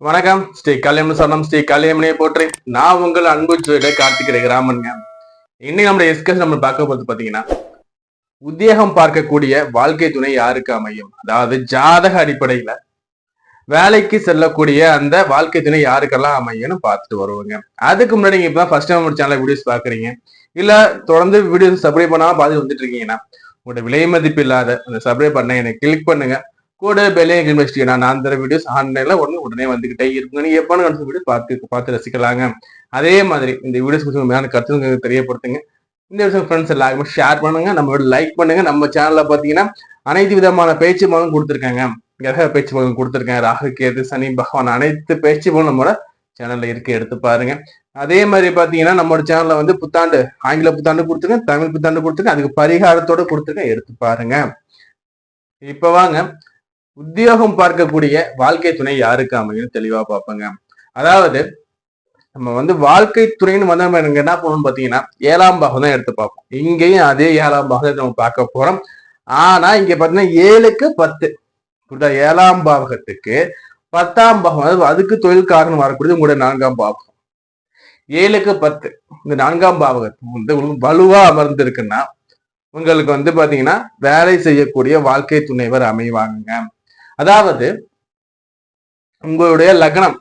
வணக்கம். ஸ்ரீ கல்யாணம் சரணம் ஸ்ரீ கல்யாணியை போற்றி நான் உங்கள் அன்பு ஜோட கார்த்திகரை ராமன்ங்க இன்னைக்கு நம்ம எஸ்கஸ் நம்ம பார்க்க போறது பாத்தீங்கன்னா உத்தியோகம் பார்க்கக்கூடிய வாழ்க்கை துணை யாருக்கு அமையும்? அதாவது ஜாதக அடிப்படையில வேலைக்கு செல்லக்கூடிய அந்த வாழ்க்கை துணை யாருக்கெல்லாம் அமையும்னு பார்த்துட்டு வருவோங்க. அதுக்கு முன்னாடி நீங்க இப்பதான் ஃபர்ஸ்ட் டைம் நம்ம சேனல் வீடியோஸ் பாக்குறீங்க இல்ல தொடர்ந்து வீடியோஸ் சப்ஸ்கிரைப் பண்ணாம பார்த்து வந்துட்டு இருக்கீங்கன்னா உங்களோட விலை மதிப்பு இல்லாத அந்த சப்ஸ்கிரைப் பண்ண எனக்கு கிளிக் பண்ணுங்க. கூட பெல்லையும் கிளிக் வச்சுட்டு நான் அந்த வீடியோஸ் ஆன்லைன்ல உடனே உடனே வந்துகிட்டே இருக்குங்க நீங்க எப்போ கடைசி வீடியோ பார்த்து பார்த்து ரசிக்கலாங்க. அதே மாதிரி இந்த வீடியோஸ் குறித்து மேல கருத்து தெரியப்படுத்துங்க. இந்த விஷயம் ஃப்ரெண்ட்ஸ் எல்லாருமே ஷேர் பண்ணுங்க. நம்ம லைக் பண்ணுங்க. நம்ம சேனல்ல பாத்தீங்கன்னா அனைத்து விதமான பேச்சு மகளும் கொடுத்துருக்காங்க. கிரக பேச்சு மகளும் கொடுத்துருக்கேன் ராகு கேது சனி பகவான் அனைத்து பேச்சு மகளும் நம்மளோட சேனல்ல இருக்கு. எடுத்து பாருங்க. அதே மாதிரி பாத்தீங்கன்னா நம்மளோட சேனல்ல வந்து புத்தாண்டு ஆங்கில புத்தாண்டு கொடுத்துருக்கேன் தமிழ் புத்தாண்டு கொடுத்துருக்கேன் அதுக்கு பரிகாரத்தோட கொடுத்துருக்கேன் எடுத்து பாருங்க. இப்ப வாங்க. உத்தியோகம் பார்க்கக்கூடிய வாழ்க்கை துணை யாருக்கு அமையும் தெளிவா பார்ப்போங்க. அதாவது நம்ம வந்து வாழ்க்கை துணைன்னு வந்த நம்ம என்ன பண்ணணும்னு பாத்தீங்கன்னா ஏழாம் பாகம் தான் எடுத்து பார்ப்போம். இங்கேயும் அதே ஏழாம் பாகத்தை நம்ம பார்க்க போறோம். ஆனா இங்க பாத்தீங்கன்னா ஏழுக்கு பத்து. புரியுதா? ஏழாம் பாகத்துக்கு பத்தாம் பாகம் அதாவது அதுக்கு தொழில் காரணம் வரக்கூடியது உங்களுடைய நான்காம் பாகம். ஏழுக்கு பத்து. இந்த நான்காம் பாவகத்து வந்து உங்களுக்கு வலுவா அமர்ந்திருக்குன்னா உங்களுக்கு வந்து பாத்தீங்கன்னா வேலை செய்யக்கூடிய வாழ்க்கை துணைவர் அமைவாங்க அதாவது உங்களுடைய லக்னம்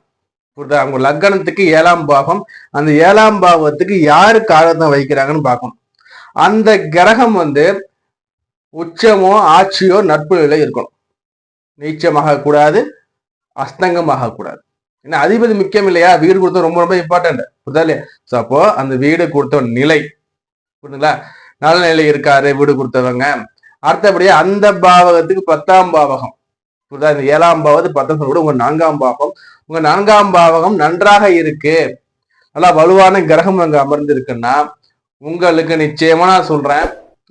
புரியுதா? உங்க லக்னத்துக்கு ஏழாம் பாவம் அந்த ஏழாம் பாவத்துக்கு யாரு காரணத்தை வைக்கிறாங்கன்னு பார்க்கணும். அந்த கிரகம் வந்து உச்சமோ ஆட்சியோ நட்பு நிலை இருக்கணும். நீச்சமாக கூடாது அஸ்தங்கமாக கூடாது. ஏன்னா அதிபதி முக்கியம் இல்லையா? வீடு கொடுத்த ரொம்ப ரொம்ப இம்பார்ட்டன்ட் புரியுதா இல்லையா? ஸோ அப்போ அந்த வீடு கொடுத்த நிலை புரியுதுங்களா? நல்ல நிலை இருக்காரு வீடு கொடுத்தவங்க. அடுத்தபடியா அந்த பாவகத்துக்கு பத்தாம் பாவகம். இந்த ஏழாம் பாவது பத்தாம் கூட உங்க நான்காம் பாவம். உங்க நான்காம் பாவகம் நன்றாக இருக்கு. நல்லா வலுவான கிரகம் அங்க அமர்ந்திருக்குன்னா உங்களுக்கு நிச்சயமா நான் சொல்றேன்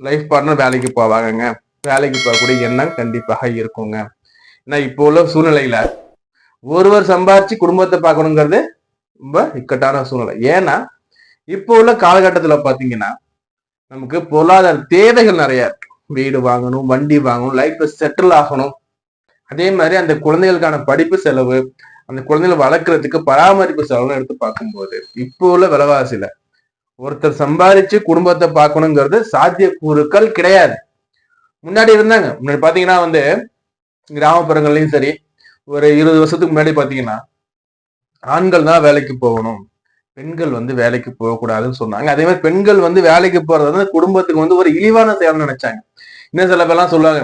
லைஃப் பார்ட்னர் வேலைக்கு போவாங்கங்க. வேலைக்கு போகக்கூடிய எண்ணம் கண்டிப்பாக இருக்குங்க. ஏன்னா இப்போ உள்ள சூழ்நிலையில ஒருவர் சம்பாரிச்சு குடும்பத்தை பார்க்கணுங்கிறது ரொம்ப இக்கட்டான சூழ்நிலை. ஏன்னா இப்போ உள்ள காலகட்டத்தில் பார்த்தீங்கன்னா நமக்கு பொருளாதார தேவைகள் நிறைய இருக்கு. வீடு வாங்கணும் வண்டி வாங்கணும் லைஃப்ல செட்டில் ஆகணும். அதே மாதிரி அந்த குழந்தைகளுக்கான படிப்பு செலவு அந்த குழந்தைகளை வளர்க்கறதுக்கு பராமரிப்பு செலவுன்னு எடுத்து பார்க்கும்போது இப்போ உள்ள விலைவாசியில ஒருத்தர் சம்பாதிச்சு குடும்பத்தை பார்க்கணுங்கிறது சாத்தியக்கூறுக்கள் கிடையாது. முன்னாடி இருந்தாங்க. முன்னாடி பாத்தீங்கன்னா வந்து கிராமப்புறங்கள்லயும் சரி ஒரு இருபது வருஷத்துக்கு முன்னாடி பாத்தீங்கன்னா ஆண்கள் தான் வேலைக்கு போகணும். பெண்கள் வந்து வேலைக்கு போகக்கூடாதுன்னு சொன்னாங்க. அதே மாதிரி பெண்கள் வந்து வேலைக்கு போறது வந்து குடும்பத்துக்கு வந்து ஒரு இழிவான செயல் நினைச்சாங்க. இன்னும் சில பேர்லாம் சொல்லுவாங்க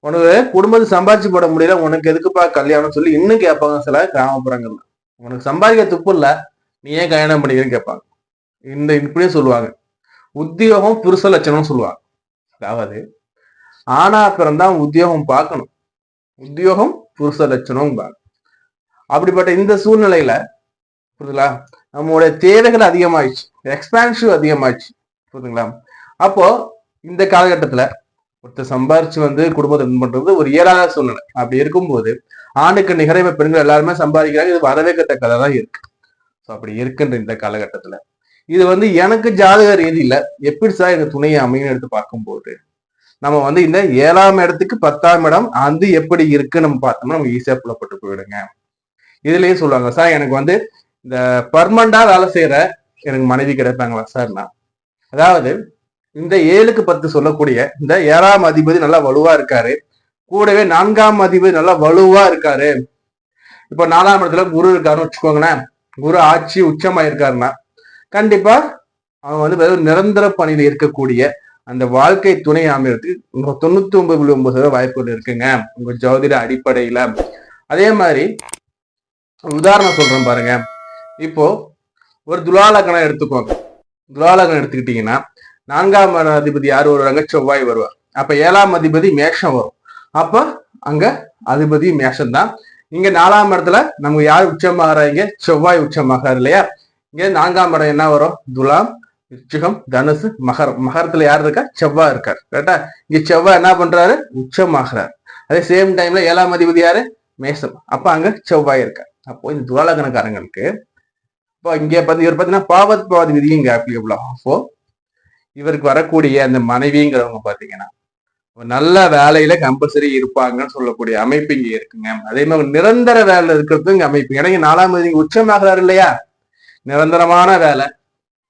உனக்கு குடும்பத்தை சம்பாதிச்சு போட முடியல உனக்கு எதுக்குப்பா கல்யாணம் சொல்லி இன்னும் கேட்பாங்க சில கிராமப்புறங்கள்ல. உனக்கு சம்பாதிக்க துப்பு இல்லை நீ ஏன் கல்யாணம் பண்ணிக்கிறேன்னு கேட்பாங்க. இந்த இப்படியே சொல்லுவாங்க. உத்தியோகம் புருஷ லட்சணம்னு சொல்லுவாங்க. அதாவது ஆனா பிறந்தான் உத்தியோகம் பார்க்கணும். உத்தியோகம் புருஷ லட்சணம் அப்படிப்பட்ட இந்த சூழ்நிலையில புரியுதுங்களா? நம்மளுடைய தேவைகள் அதிகமாயிடுச்சு. எக்ஸ்பான்சிவ் அதிகமாயிடுச்சு. புரியுதுங்களா? அப்போ இந்த காலகட்டத்துல ஒருத்தர் சம்பாரிச்சு வந்து குடும்பத்தை run பண்றது ஒரு இயலாத சூழ்நிலை. அப்படி இருக்கும்போது ஆணுக்கு நிகரவை பெண்கள் எல்லாருமே சம்பாதிக்கிறாங்க. இது வரவேற்கத்தக்கதா தான் இருக்கு. ஸோ அப்படி இருக்குன்ற இந்த காலகட்டத்துல. இது வந்து எனக்கு ஜாதக ரீதியில எப்படி சார் எங்க துணையை அமையும் எடுத்து பார்க்கும்போது நம்ம வந்து இந்த ஏழாம் இடத்துக்கு பத்தாம் இடம் அது எப்படி இருக்குன்னு நம்ம பார்த்தோம்னா நம்ம ஈஸியா புலப்பட்டு போயிடுங்க. இதுலயே சொல்லுவாங்க சார் எனக்கு வந்து இந்த பர்மனண்டா வேலை செய்யற எனக்கு மனைவி கிடைப்பாங்களா? சார் நான். அதாவது இந்த ஏழுக்கு பத்து சொல்லக்கூடிய இந்த ஏழாம் அதிபதி நல்லா வலுவா இருக்காரு. கூடவே நான்காம் அதிபதி நல்லா வலுவா இருக்காரு. இப்ப நாலாம் இடத்துல குரு இருக்காருன்னு வச்சுக்கோங்களேன். குரு ஆட்சி உச்சமாயிருக்காருன்னா கண்டிப்பா அவன் வந்து வெறும் நிரந்தர பணியில இருக்கக்கூடிய அந்த வாழ்க்கை துணை அமைறதுக்கு தொண்ணூத்தி ஒன்பது புள்ளி ஒன்பது சதவீத வாய்ப்புகள் இருக்குங்க. உங்க ஜோதிட அடிப்படையில. அதே மாதிரி உதாரணம் சொல்றேன் பாருங்க. இப்போ ஒரு துலாலக்கணம் எடுத்துக்கோங்க. துலாலக்கணம் எடுத்துக்கிட்டீங்கன்னா நான்காம் அதிபதி யார் வருவாங்க செவ்வாய் வருவார். அப்ப ஏழாம் அதிபதி மேஷம் வரும். அப்ப அங்க அதிபதி மேஷம் தான் இங்க நாலாம் இடத்துல நமக்கு யார் உச்சமாகறாங்க செவ்வாய் உச்சமாகறாரு இல்லையா? இங்க நான்காம் இடம் என்ன வரும்? துலாம் விருச்சிகம் தனுசு மகரம். மகரத்துல யார் இருக்கா? செவ்வாய் இருக்கார். கரெக்டா இங்க செவ்வாய் என்ன பண்றாரு? உச்சமாகிறார் அதே சேம் டைம்ல ஏழாம் அதிபதி யாரு? மேசம் அப்ப அங்க செவ்வாய் இருக்கார். அப்போ இந்த துவாலகணக்காரங்களுக்கு இப்போ இங்க பார்த்து இவர் பார்த்தீங்கன்னா பாவத் பாவதி விதி இங்க அப்ளிகபிள் ஆகும் அப்போ இவருக்கு வரக்கூடிய அந்த மனைவிங்கிறவங்க பாத்தீங்கன்னா ஒரு நல்ல வேலையில கம்பல்சரி இருப்பாங்கன்னு சொல்லக்கூடிய அமைப்பு இங்க இருக்குங்க. அதே மாதிரி நிரந்தர வேலை இருக்கிறது இங்க அமைப்பு. ஏன்னா நாலாம் தேதி உச்சமாகிறாரு இல்லையா? நிரந்தரமான வேலை.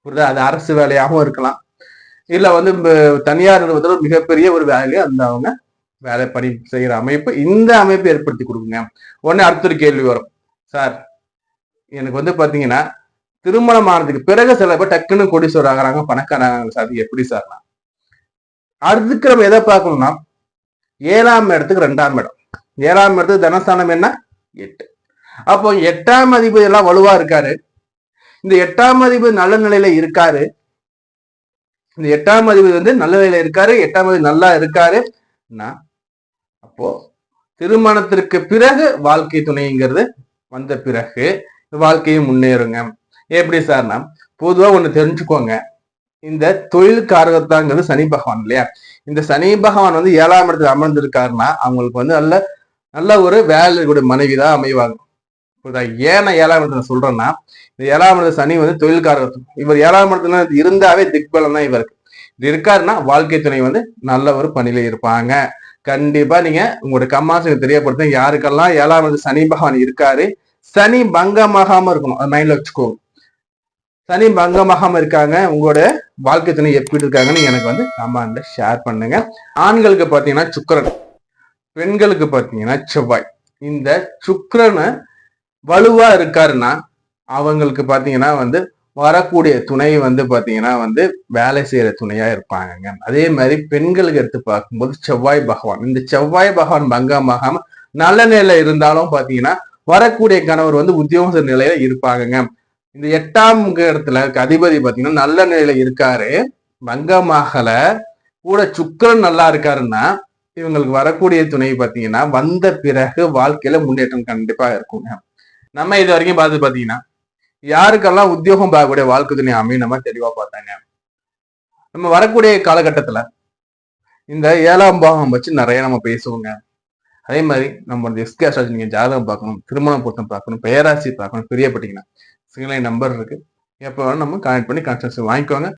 புரியுதா? அது அரசு வேலையாகவும் இருக்கலாம். இல்ல வந்து தனியார் நிறுவனத்தில் மிகப்பெரிய ஒரு வேலையை அந்த அவங்க வேலை பணி செய்யற அமைப்பு இந்த அமைப்பு ஏற்படுத்தி கொடுக்குங்க. உடனே அடுத்த ஒரு கேள்வி வரும். சார் எனக்கு வந்து பாத்தீங்கன்னா திருமணம் ஆனதுக்கு பிறகு சில பேர் டக்குன்னு கோடீஸ்வரர் ஆகுறாங்க பணக்காரங்க சார் அது எப்படி சார்னா அடுத்துக்கு நம்ம எதை பார்க்கணும்னா ஏழாம் இடத்துக்கு ரெண்டாம் இடம். ஏழாம் இடத்துக்கு தனஸ்தானம் என்ன? எட்டு. அப்போ எட்டாம் அதிபதி எல்லாம் வலுவா இருக்காரு. இந்த எட்டாம் அதிபதி நல்ல நிலையில இருக்காரு. இந்த எட்டாம் அதிபதி வந்து நல்ல நிலையில இருக்காரு எட்டாம் அதிபதி நல்லா இருக்காரு. அப்போ திருமணத்திற்கு பிறகு வாழ்க்கை துணைங்கிறது வந்த பிறகு வாழ்க்கையும் முன்னேறுங்க. எப்படி சார்னா பொதுவாக ஒன்று தெரிஞ்சுக்கோங்க. இந்த தொழில் காரகத்தாங்கிறது சனி பகவான் இல்லையா? இந்த சனி பகவான் வந்து ஏழாம் இடத்துல அமர்ந்திருக்காருன்னா அவங்களுக்கு வந்து நல்ல நல்ல ஒரு வேலை கூட மனைவி தான் அமைவாங்க. புரியுதா? ஏன் ஏழாம் இடத்துல சொல்றேன்னா இந்த ஏழாம் இடத்துல சனி வந்து தொழில் காரகத்துவம் இவர் ஏழாம் இடத்துல இருந்தாவே திக்பலம் தான் இவருக்கு. இது இருக்காருன்னா வாழ்க்கை துணை வந்து நல்ல ஒரு பணியில இருப்பாங்க. கண்டிப்பா நீங்க உங்களுடைய கம்மாசுக்கு தெரியப்படுத்த யாருக்கெல்லாம் ஏழாம் இடத்துல சனி பகவான் இருக்காரு சனி பங்கமாகாம இருக்கணும். அது மைண்ட்ல வச்சுக்கோங்க. சனி பங்கமாகாம இருக்காங்க. உங்களோட வாழ்க்கை துணை எப்படி இருக்காங்கன்னு எனக்கு வந்து கமாண்ட்ல ஷேர் பண்ணுங்க. ஆண்களுக்கு பாத்தீங்கன்னா சுக்கரன் பெண்களுக்கு பாத்தீங்கன்னா செவ்வாய். இந்த சுக்கரனை வலுவா இருக்காருன்னா அவங்களுக்கு பாத்தீங்கன்னா வந்து வரக்கூடிய துணை வந்து பாத்தீங்கன்னா வந்து வேலை செய்யற துணையா இருப்பாங்க அதே மாதிரி பெண்களுக்கு எடுத்து பார்க்கும்போது செவ்வாய் பகவான். இந்த செவ்வாய் பகவான் பங்கமாகாம நல்ல நிலையில இருந்தாலும் பாத்தீங்கன்னா வரக்கூடிய கணவர் வந்து உத்தியோக நிலையில இருப்பாங்க இந்த எட்டாம் இடத்துல அதிபதி பாத்தீங்கன்னா நல்ல நிலையில இருக்காரு. வங்கமாகல கூட சுக்கரன் நல்லா இருக்காருன்னா இவங்களுக்கு வரக்கூடிய துணை பார்த்தீங்கன்னா வந்த பிறகு வாழ்க்கையில முன்னேற்றம் கண்டிப்பா இருக்குங்க. நம்ம இது வரைக்கும் பார்த்து பாத்தீங்கன்னா யாருக்கெல்லாம் உத்தியோகம் பார்க்கக்கூடிய வாழ்க்கை துணை அமையும் நம்ம தெளிவா பார்த்தாங்க. நம்ம வரக்கூடிய காலகட்டத்துல இந்த ஏழாம் பாகம் வச்சு நிறைய நம்ம பேசுவோங்க. அதே மாதிரி நம்ம எஸ்கே நீங்க ஜாதகம் பார்க்கணும் திருமணம் பொருத்தம் பார்க்கணும் பேராசி பார்க்கணும் பிரியப்பட்டீங்கன்னா சிங்களை நம்பர் இருக்குது எப்போ வேணாலும் நம்ம கனெக்ட் பண்ணி கன்ஸ்ட்ரக்ஷன் வாங்கிக்கோங்க.